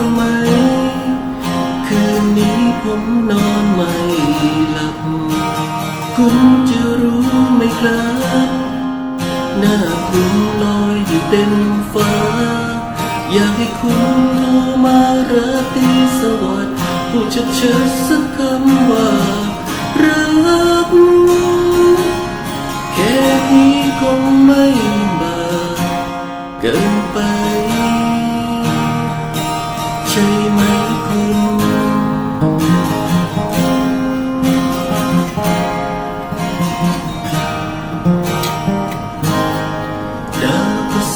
างไหม คืนนี้ผมนอนไม่หลับ คุณจะรู้ไหมครับ หน้าคุณลอยอยู่เต็มฟ้า อยากให้คุณโทรมาราตรีสวัสดิ์พูดชัดๆสักคำว่ารักแค่นี้คงไม่บาเกินไป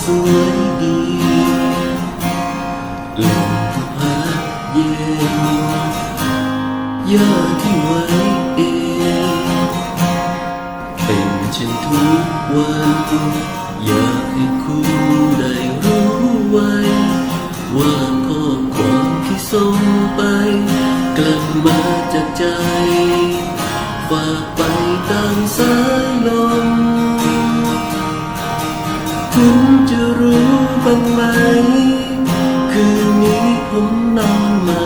สวยดีลมพัดเย็นหญ้าที่ไว้เองเป็นเช่นทุกวันอยากให้คุณได้รู้ไว้ ว่าข้อความที่ส่งไป กลับมาจากใจ ฝากไปตามสายลมคุณางไหม คืนนี้ผมนอนไม่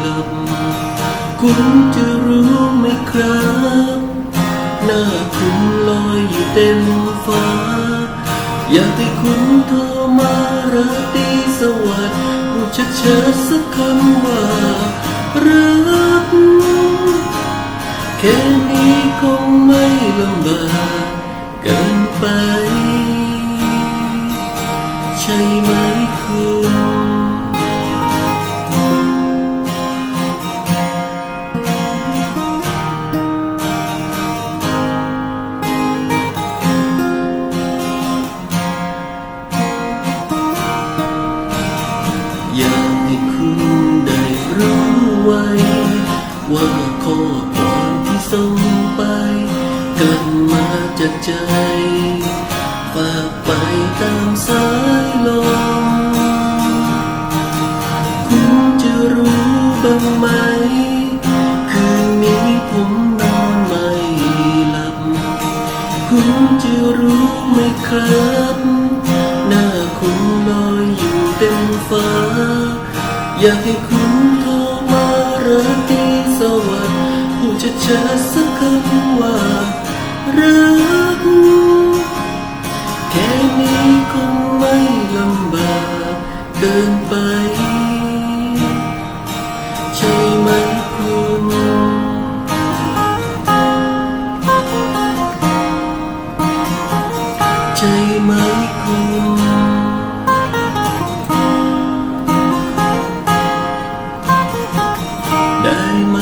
หลับ คุณจะรู้ไหมครับหน้าคุณลอยอยู่เต็มฟ้า อยากให้คุณโทรมาราตีสวัสดิ์พูดชัดๆสักคำว่ารักแค่นี้คงไม่ลำบากเกินไป ช่ไหมคุณอยากให้คุณได้รู้ไว้ ว่าข้อความที่ส่งไปกลันมาจากใจฝากไป ตามสายลมคุณจะรู้บ้างไหม คืนนี้ผมนอนไม่หลับ คุณจะรู้ไหมครับหน้าคุณลอยอยู่เต็มฟ้า อยากให้คุณโทรมาราตรีสวัสดิ์พูดชัดๆสักคำว่ารัก chân bay chạy mấy phương chạy mấy phương đại mai